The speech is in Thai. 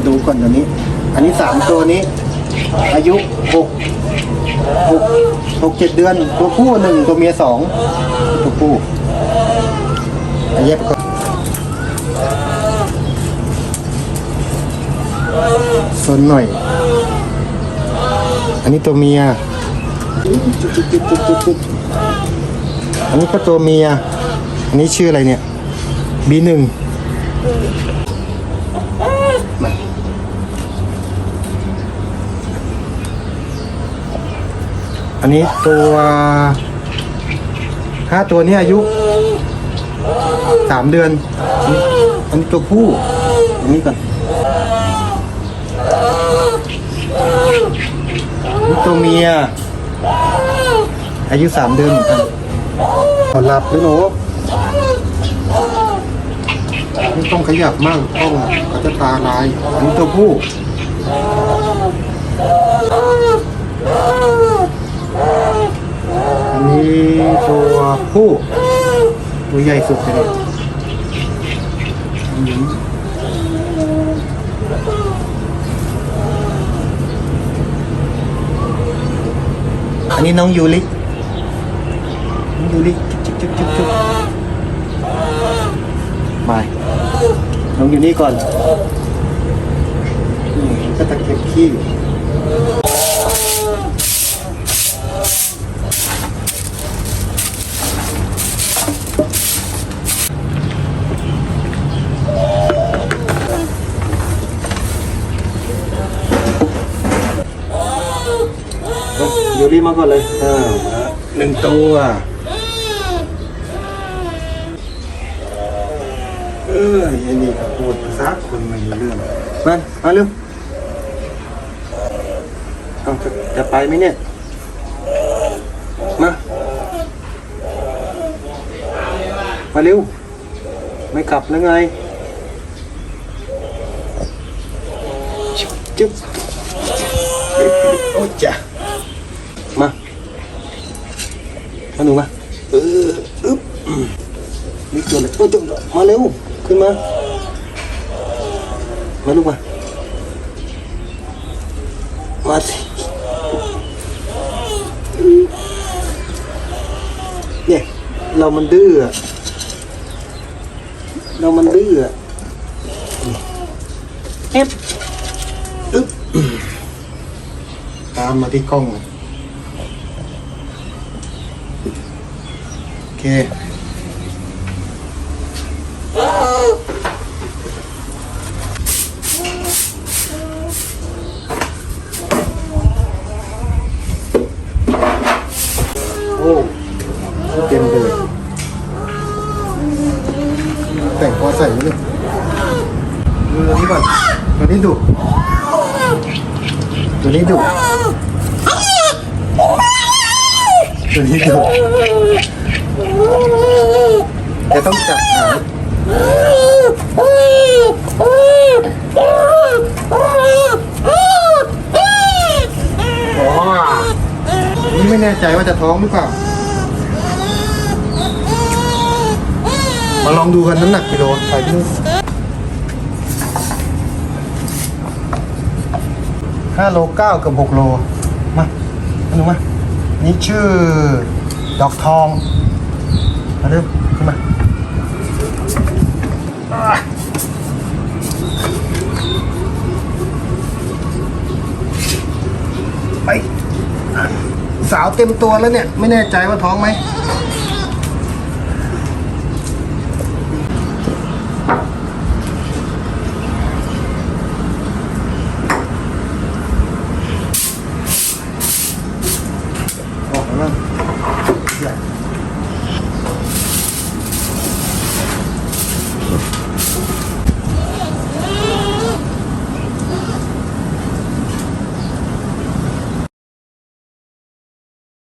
มาดูก่อนตัวนี้ อันนี้สามตัวนี้ อายุหกหกหกเจ็ดเดือน ตัวผู้หนึ่งตัวเมียสองตัวผู้อันแยกไปก่อนสนหน่อย อันนี้ตัวเมีย อันนี้ก็ตัวเมีย อันนี้ชื่ออะไรเนี่ย B1 อันนี้ตัวห้าตัวนี้อายุสามเดือน อันนี้ตัวผู้ อันนี้ก่อนอันนี้ตัวเมีย อายุสามเดือนเหมือนกันขอหลับด้วยหนูไม่ต้องขยับมากต้องเขาจะตาลาย อันนี้ตัวผู้ อันนี้ตัวผู้ตัวใหญ่สุดเลยอันนี้น้องยูริน้องยูริจุ๊บจุ๊บจุ๊บจุ๊บมาน้องอยู่นี่ก่อนนี่มันก็ตะเก็บขี้ อยู่ยูรีมาก่อนเลยอ่าหนึ่งตัวเออยันนี่ก็พูดภาษาคนไม่รู้เรื่องมามาเร็วเอาจะจะไปไหมเนี่ย มา มาเร็ว ไม่กลับแล้วไงจึ๊บโอ้จ้ะ มา มา หนูมาเอออึ๊บนี่ตัวเลยโอ้ยจมาเร็ว ขึ้นมา มาลูกมา มาสิเนี่ย เรามันดื้อ เรามันดื้อเอฟอึ๊บตามมาที่กล้องเลย โอ เค โอ้เต็มเลยแต่งพอใส่ไว้เลยดูตัวนี้ก่อนตัวนี้ดุตัวนี้ดุตัวนี้ดุ จะต้องจับหางอ๋อนี่ไม่แน่ใจว่าจะท้องหรือเปล่า มาลองดูกันน้ำหนักกิโลใส่ที่นู่นห้าโลเก้ากับหกโล มามาดูมา นี่ชื่อ ดอกทอง มาเร็วขึ้นมาอะไปอะสาวเต็มตัวแล้วเนี่ย ไม่แน่ใจว่าท้องไหม